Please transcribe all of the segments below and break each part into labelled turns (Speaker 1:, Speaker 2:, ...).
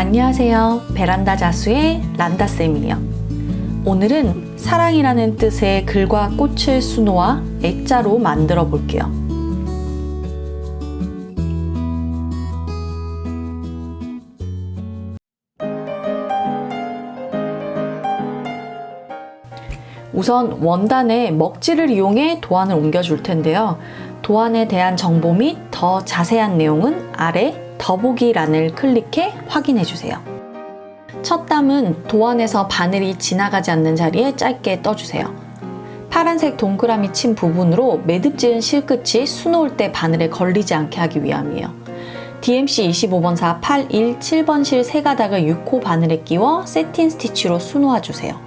Speaker 1: 안녕하세요. 베란다 자수의 란다쌤이에요. 오늘은 사랑이라는 뜻의 글과 꽃을 수놓아 액자로 만들어 볼게요. 우선 원단에 먹지를 이용해 도안을 옮겨줄 텐데요. 도안에 대한 정보 및 더 자세한 내용은 아래 더보기란을 클릭해 확인해 주세요. 첫 담은 도안에서 바늘이 지나가지 않는 자리에 짧게 떠주세요. 파란색 동그라미 친 부분으로 매듭 지은 실끝이 수놓을 때 바늘에 걸리지 않게 하기 위함이에요. DMC 25번사 817번 실세 가닥을 6호 바늘에 끼워 세틴 스티치로 수놓아 주세요.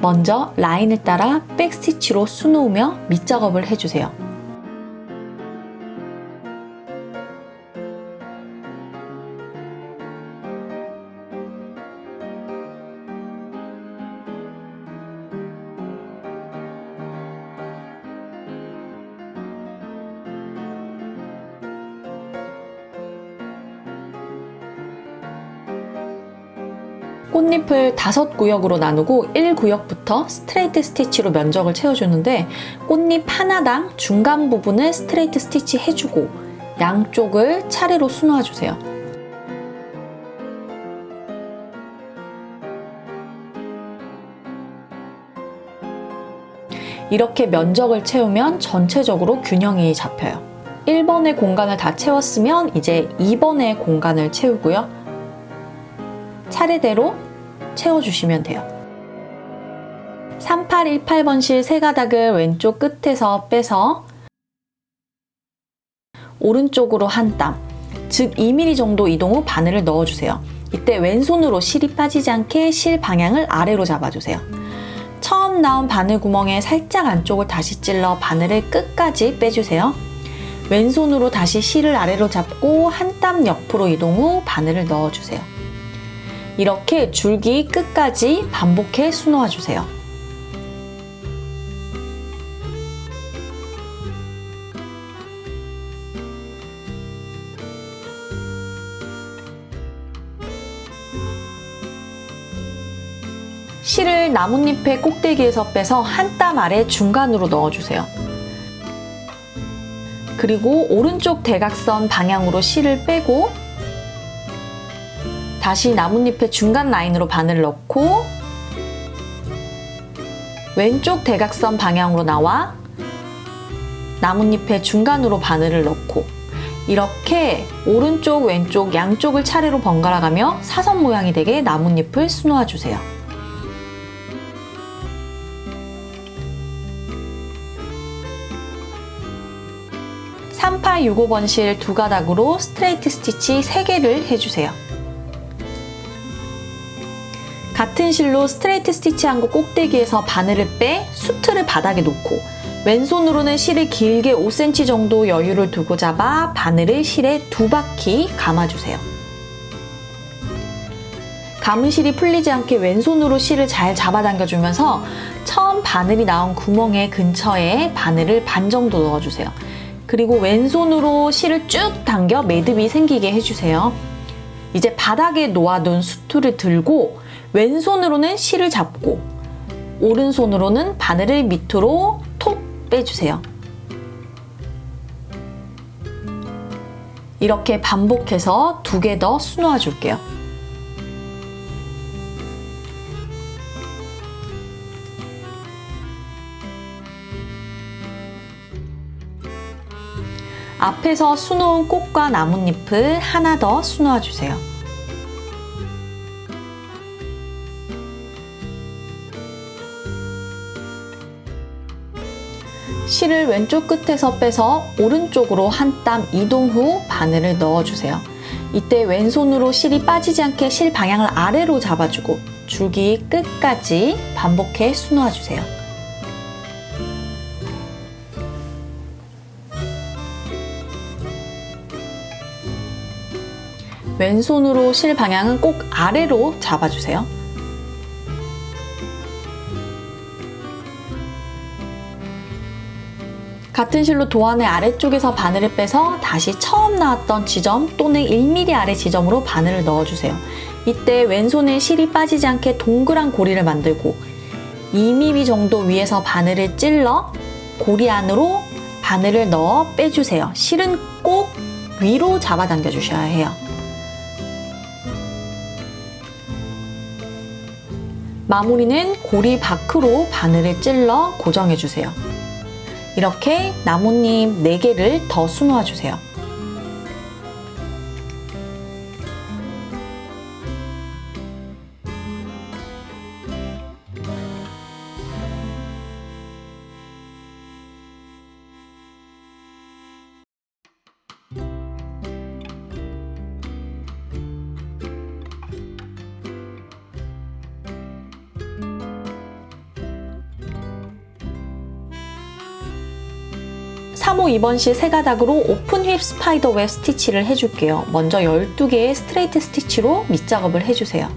Speaker 1: 먼저 라인을 따라 백 스티치로 수놓으며 밑작업을 해주세요. 꽃잎을 다섯 구역으로 나누고 1구역부터 스트레이트 스티치로 면적을 채워주는데 꽃잎 하나당 중간 부분을 스트레이트 스티치 해주고 양쪽을 차례로 수놓아주세요. 이렇게 면적을 채우면 전체적으로 균형이 잡혀요. 1번의 공간을 다 채웠으면 이제 2번의 공간을 채우고요. 차례대로 채워주시면 돼요. 3818번 실 세 가닥을 왼쪽 끝에서 빼서 오른쪽으로 한 땀, 즉 2mm 정도 이동 후 바늘을 넣어주세요. 이때 왼손으로 실이 빠지지 않게 실 방향을 아래로 잡아주세요. 처음 나온 바늘 구멍에 살짝 안쪽을 다시 찔러 바늘을 끝까지 빼주세요. 왼손으로 다시 실을 아래로 잡고 한 땀 옆으로 이동 후 바늘을 넣어주세요. 이렇게 줄기 끝까지 반복해 수놓아 주세요. 실을 나뭇잎의 꼭대기에서 빼서 한 땀 아래 중간으로 넣어주세요. 그리고 오른쪽 대각선 방향으로 실을 빼고 다시 나뭇잎의 중간 라인으로 바늘을 넣고 왼쪽 대각선 방향으로 나와 나뭇잎의 중간으로 바늘을 넣고 이렇게 오른쪽 왼쪽 양쪽을 차례로 번갈아 가며 사선 모양이 되게 나뭇잎을 수놓아 주세요. 3865번 실 두 가닥으로 스트레이트 스티치 3개를 해주세요. 같은 실로 스트레이트 스티치한 곳 꼭대기에서 바늘을 빼 수트를 바닥에 놓고 왼손으로는 실을 길게 5cm 정도 여유를 두고 잡아 바늘을 실에 두 바퀴 감아주세요. 감은 실이 풀리지 않게 왼손으로 실을 잘 잡아당겨주면서 처음 바늘이 나온 구멍의 근처에 바늘을 반 정도 넣어주세요. 그리고 왼손으로 실을 쭉 당겨 매듭이 생기게 해주세요. 이제 바닥에 놓아둔 수투를 들고 왼손으로는 실을 잡고 오른손으로는 바늘을 밑으로 톡 빼주세요. 이렇게 반복해서 두 개 더 수놓아 줄게요. 앞에서 수놓은 꽃과 나뭇잎을 하나 더 수놓아 주세요. 실을 왼쪽 끝에서 빼서 오른쪽으로 한 땀 이동 후 바늘을 넣어주세요. 이때 왼손으로 실이 빠지지 않게 실 방향을 아래로 잡아주고 줄기 끝까지 반복해 수놓아주세요. 왼손으로 실 방향은 꼭 아래로 잡아주세요. 같은 실로 도안의 아래쪽에서 바늘을 빼서 다시 처음 나왔던 지점 또는 1mm 아래 지점으로 바늘을 넣어주세요. 이때 왼손에 실이 빠지지 않게 동그란 고리를 만들고 2mm 정도 위에서 바늘을 찔러 고리 안으로 바늘을 넣어 빼주세요. 실은 꼭 위로 잡아당겨 주셔야 해요. 마무리는 고리 밖으로 바늘을 찔러 고정해 주세요. 이렇게 나뭇잎 4개를 더 수놓아 주세요. 3호 2번 실 세 가닥으로 오픈 휩 스파이더 웹 스티치를 해줄게요. 먼저 12개의 스트레이트 스티치로 밑작업을 해주세요.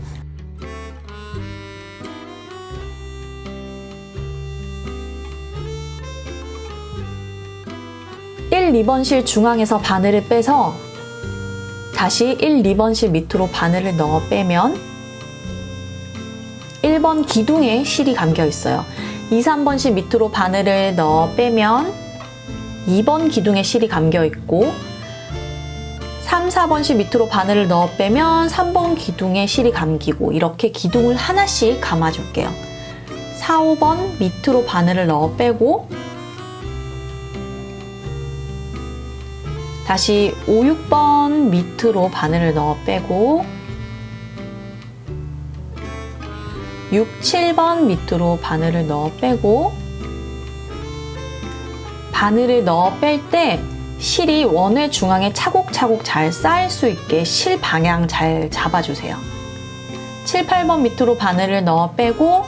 Speaker 1: 1, 2번 실 중앙에서 바늘을 빼서 다시 1, 2번 실 밑으로 바늘을 넣어 빼면 1번 기둥에 실이 감겨 있어요. 2, 3번 실 밑으로 바늘을 넣어 빼면 2번 기둥에 실이 감겨 있고 3, 4번 실 밑으로 바늘을 넣어 빼면 3번 기둥에 실이 감기고 이렇게 기둥을 하나씩 감아줄게요. 4, 5번 밑으로 바늘을 넣어 빼고 다시 5, 6번 밑으로 바늘을 넣어 빼고 6, 7번 밑으로 바늘을 넣어 빼고 바늘을 넣어 뺄 때 실이 원의 중앙에 차곡차곡 잘 쌓일 수 있게 실 방향 잘 잡아주세요. 7, 8번 밑으로 바늘을 넣어 빼고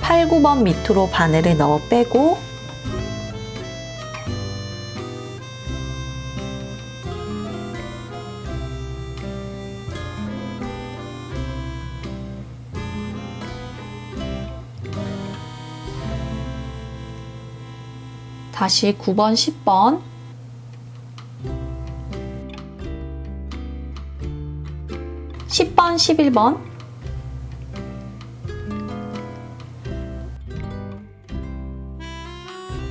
Speaker 1: 팔, 9번 밑으로 바늘을 넣어 빼고 다시 9번, 10번 10번, 11번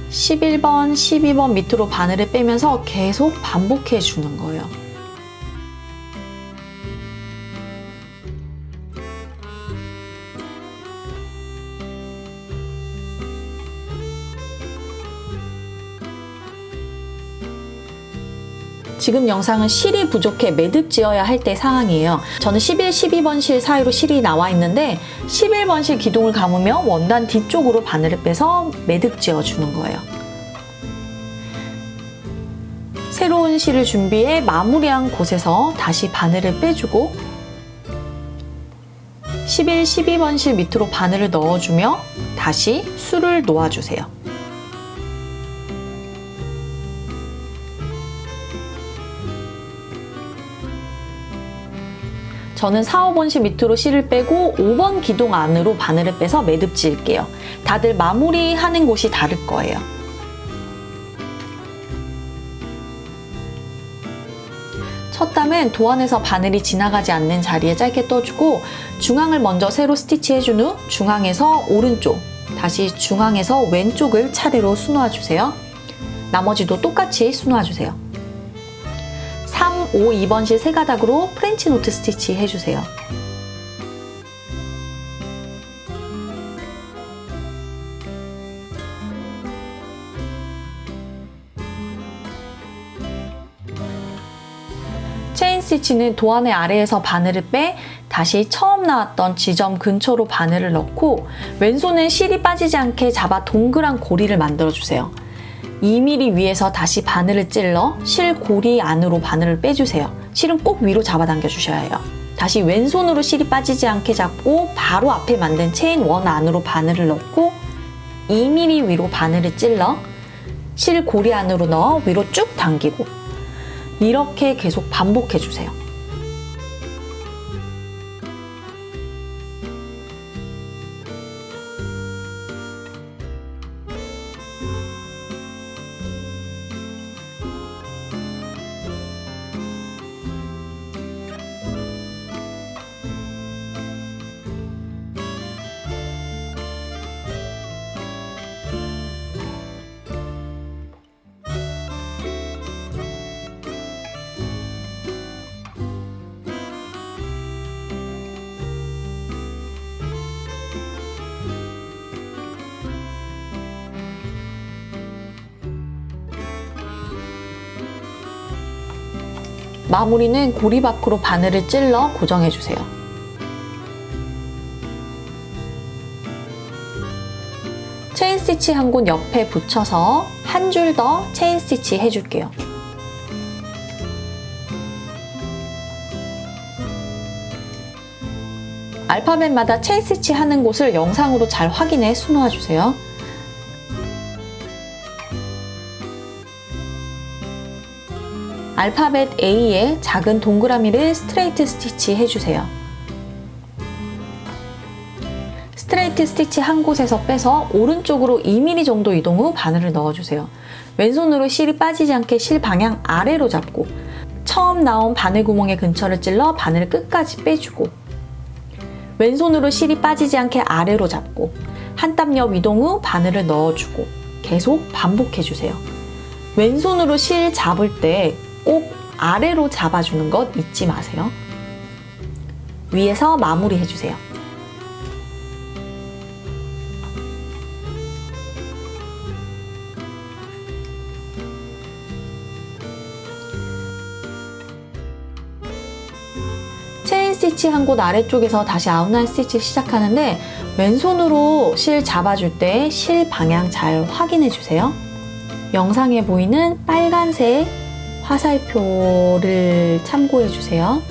Speaker 1: (11번) (12번) 밑으로 바늘을 빼면서 계속 반복해 주는 거예요. 지금 영상은 실이 부족해 매듭 지어야 할 때 상황이에요. 저는 11, 12번 실 사이로 실이 나와 있는데 11번 실 기둥을 감으며 원단 뒤쪽으로 바늘을 빼서 매듭 지어 주는 거예요. 새로운 실을 준비해 마무리한 곳에서 다시 바늘을 빼주고 11, 12번 실 밑으로 바늘을 넣어주며 다시 술을 놓아주세요. 저는 4, 5번 실 밑으로 실을 빼고 5번 기둥 안으로 바늘을 빼서 매듭 지을게요. 다들 마무리하는 곳이 다를 거예요. 첫 담은 도안에서 바늘이 지나가지 않는 자리에 짧게 떠주고 중앙을 먼저 세로 스티치 해준 후 중앙에서 오른쪽, 다시 중앙에서 왼쪽을 차례로 수놓아 주세요. 나머지도 똑같이 수놓아 주세요. 3, 5, 2번 실 세 가닥으로 프렌치 노트 스티치 해주세요. 체인 스티치는 도안의 아래에서 바늘을 빼 다시 처음 나왔던 지점 근처로 바늘을 넣고 왼손은 실이 빠지지 않게 잡아 동그란 고리를 만들어 주세요. 2mm 위에서 다시 바늘을 찔러 실 고리 안으로 바늘을 빼주세요. 실은 꼭 위로 잡아당겨 주셔야 해요. 다시 왼손으로 실이 빠지지 않게 잡고 바로 앞에 만든 체인 원 안으로 바늘을 넣고 2mm 위로 바늘을 찔러 실 고리 안으로 넣어 위로 쭉 당기고 이렇게 계속 반복해 주세요. 마무리는 고리 밖으로 바늘을 찔러 고정해주세요. 체인 스티치 한 곳 옆에 붙여서 한 줄 더 체인 스티치 해줄게요. 알파벳마다 체인 스티치 하는 곳을 영상으로 잘 확인해 수놓아 주세요. 알파벳 A에 작은 동그라미를 스트레이트 스티치 해주세요. 스트레이트 스티치 한 곳에서 빼서 오른쪽으로 2mm 정도 이동 후 바늘을 넣어주세요. 왼손으로 실이 빠지지 않게 실 방향 아래로 잡고 처음 나온 바늘 구멍의 근처를 찔러 바늘을 끝까지 빼주고 왼손으로 실이 빠지지 않게 아래로 잡고 한 땀 옆 이동 후 바늘을 넣어주고 계속 반복해주세요. 왼손으로 실 잡을 때 꼭 아래로 잡아주는 것 잊지 마세요. 위에서 마무리 해주세요. 체인 스티치 한 곳 아래쪽에서 다시 아웃라인 스티치 시작하는데 왼손으로 실 잡아줄 때 실 방향 잘 확인해 주세요. 영상에 보이는 빨간색 화살표를 참고해 주세요.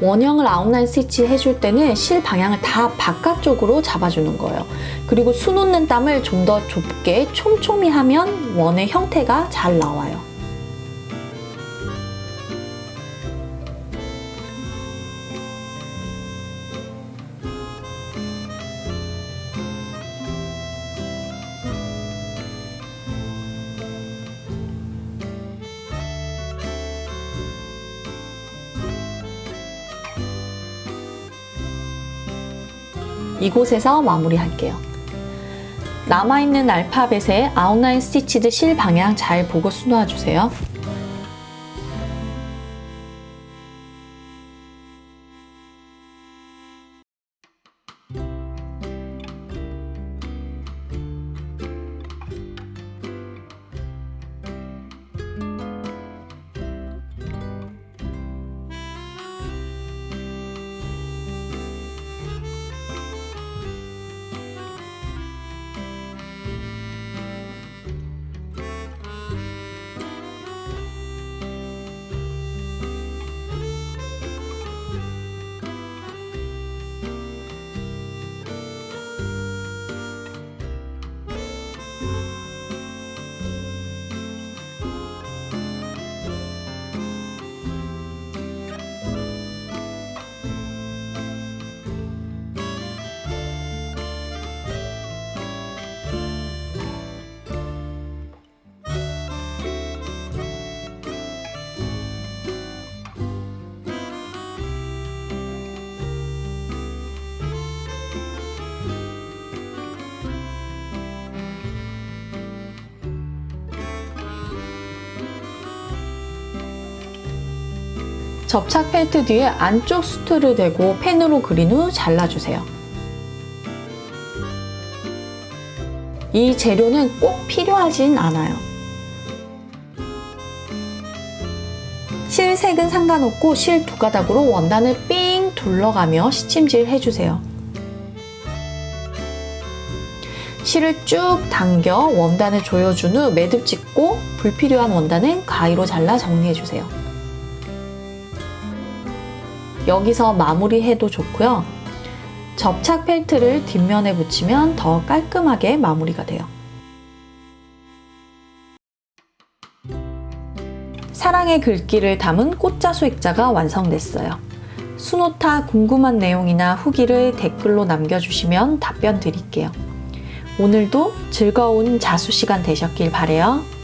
Speaker 1: 원형을 아웃라인 스티치 해줄 때는 실 방향을 다 바깥쪽으로 잡아주는 거예요. 그리고 수놓는 땀을 좀 더 좁게 촘촘히 하면 원의 형태가 잘 나와요. 이곳에서 마무리할게요. 남아있는 알파벳에 아웃라인 스티치드 실 방향 잘 보고 수놓아주세요. 접착 펠트 뒤에 안쪽 수트를 대고 펜으로 그린 후 잘라주세요. 이 재료는 꼭 필요하진 않아요. 실색은 상관없고 실 두 가닥으로 원단을 삥 둘러가며 시침질 해주세요. 실을 쭉 당겨 원단을 조여준 후 매듭 찍고 불필요한 원단은 가위로 잘라 정리해주세요. 여기서 마무리해도 좋고요. 접착 펠트를 뒷면에 붙이면 더 깔끔하게 마무리가 돼요. 사랑의 글귀를 담은 꽃자수 액자가 완성됐어요. 수노타 궁금한 내용이나 후기를 댓글로 남겨주시면 답변 드릴게요. 오늘도 즐거운 자수 시간 되셨길 바래요.